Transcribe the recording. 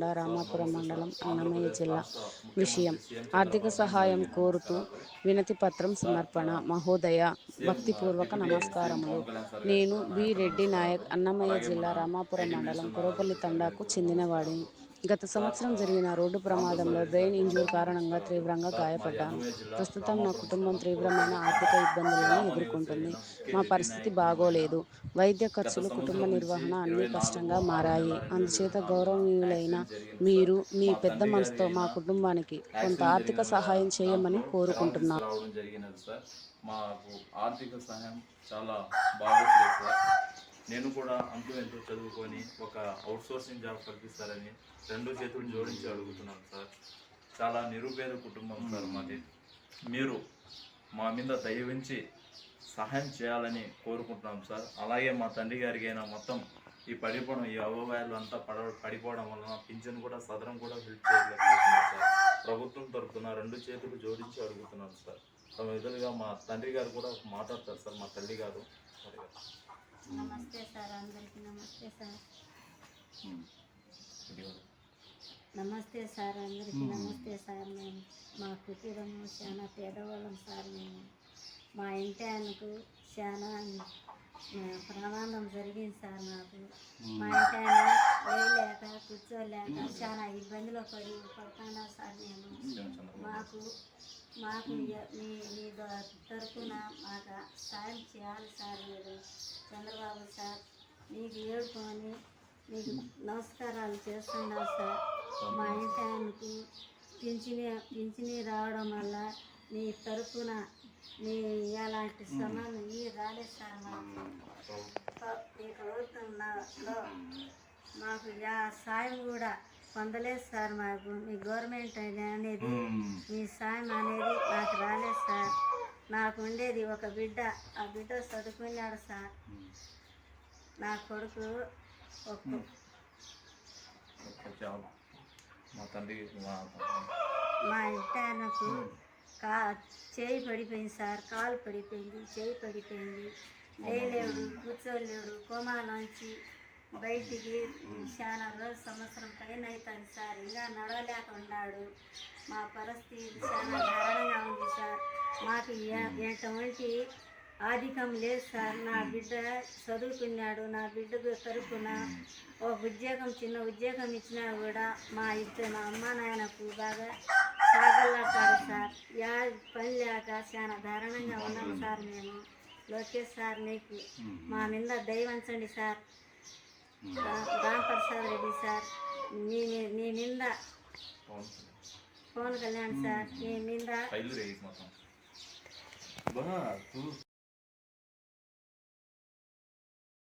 తాండ రామాపురం మండలం అన్నమయ్య జిల్లా విషయం. ఆర్థిక సహాయం కోరుతూ వినతి పత్రం సమర్పణ మహోదయ భక్తిపూర్వక నమస్కారములు. నేను బి రెడ్డి నాయక్ అన్నమయ్య జిల్లా రామాపురం మండలం కురపల్లి తండాకు చెందినవాడిని. గత సంవత్సరం జరిగిన రోడ్డు ప్రమాదంలో బ్రెయిన్ ఇంజూర్ కారణంగా తీవ్రంగా గాయపడ్డాను ప్రస్తుతం నా కుటుంబం తీవ్రమైన ఆర్థిక ఇబ్బందులను ఎదుర్కొంటుంది. మా పరిస్థితి బాగోలేదు. వైద్య ఖర్చులు కుటుంబ నిర్వహణ అన్నీ కష్టంగా మారాయి. అందుచేత గౌరవనీయులైన మీరు మీ పెద్ద మనసుతో మా కుటుంబానికి కొంత ఆర్థిక సహాయం చేయమని కోరుకుంటున్నాను మాకు ఆర్థిక సహాయం చాలా బాగుంది సార్ నేను కూడా అంటూ ఎంతో చదువుకొని ఒక అవుట్సోర్సింగ్ జాబ్ కల్పిస్తారని రెండు చేతులు జోడించి అడుగుతున్నాను సార్. చాలా నిరుపేద కుటుంబం సార్ మాది. మీరు మా మీద దయవించి సహాయం చేయాలని కోరుకుంటున్నాం సార్. అలాగే మా తండ్రి గారికి అయినా మొత్తం ఈ పడిపోవడం ఈ అవవాయాలు అంతా పడ పడిపోవడం వలన పింఛన్ కూడా సదరం కూడా హెల్ప్ చేయలేకపోతున్నారు సార్. ప్రభుత్వం తరఫున రెండు చేతులు జోడించి అడుగుతున్నాను సార్. తమ ఎదురుగా మా తండ్రి గారు కూడా మాట్లాడతారు సార్ మా తల్లి గారు. నమస్తే సార్ అందరికీ నమస్తే సార్. నమస్తే సార్ అందరికీ నమస్తే సార్. మేము మా కుటుంబము చాలా పేదవాళ్ళం సార్. మేము మా ఇంటి ఆయనకు చాలా ప్రమాదం జరిగింది సార్ నాకు మా ఇంటి ఆయన వేయలేక కూర్చోలేక చాలా ఇబ్బందిలో పడి పడుతున్నా సార్ నేను మాకు మాకు మీ మీ తరపున మాకు సాయం చేయాలి సార్ మీరు. చంద్రబాబు సార్ మీకు ఏడుకొని మీకు నమస్కారాలు చేస్తున్నాం సార్. మా ఇంటి ఆయనకు పింఛని పింఛని రావడం వల్ల మీ తరపున మీ ఎలాంటి సమానం ఈ రాలేదు సార్ మాకు. ఈ ప్రభుత్వంలో మాకు యా సాయం కూడా పొందలేదు సార్ మాకు. మీ గవర్నమెంట్ అనేది మీ సాయం అనేది నాకు రాలేదు సార్. నాకు ఉండేది ఒక బిడ్డ. ఆ బిడ్డ చదువుకున్నాడు సార్. నా కొడుకు ఒక మా తండ్రి మా మా ఇంటి ఆయనకు కా చేయి పడిపోయింది సార్. కాలు పడిపోయింది చేయి పడిపోయింది. లేలేడు కూర్చోలేడు కోమా నుంచి బయటికి చాలా రోజు సంవత్సరం పైన అవుతుంది సార్ ఇంకా నడవలేక ఉన్నాడు మా పరిస్థితి చాలా దారుణంగా ఉంది సార్. మాకు ఎటువంటి ఆధికం లేదు సార్. నా బిడ్డ చదువుకున్నాడు నా బిడ్డకు తరపున ఒక ఉద్యోగం చిన్న ఉద్యోగం ఇచ్చినా కూడా మా ఇద్దరు మా అమ్మ నాయనకు బాగా సాగలాడతారు సార్. యా పని లేక చాలా దారుణంగా ఉన్నాం సార్ మేము. లోకేష్ సార్ మీకు మా మీద దయవంచండి సార్. రా- రామ్ ప్రసాద్ రెడ్డి సార్ మీ మీ- మీద పవన్ కళ్యాణ్ సార్ మీ మీద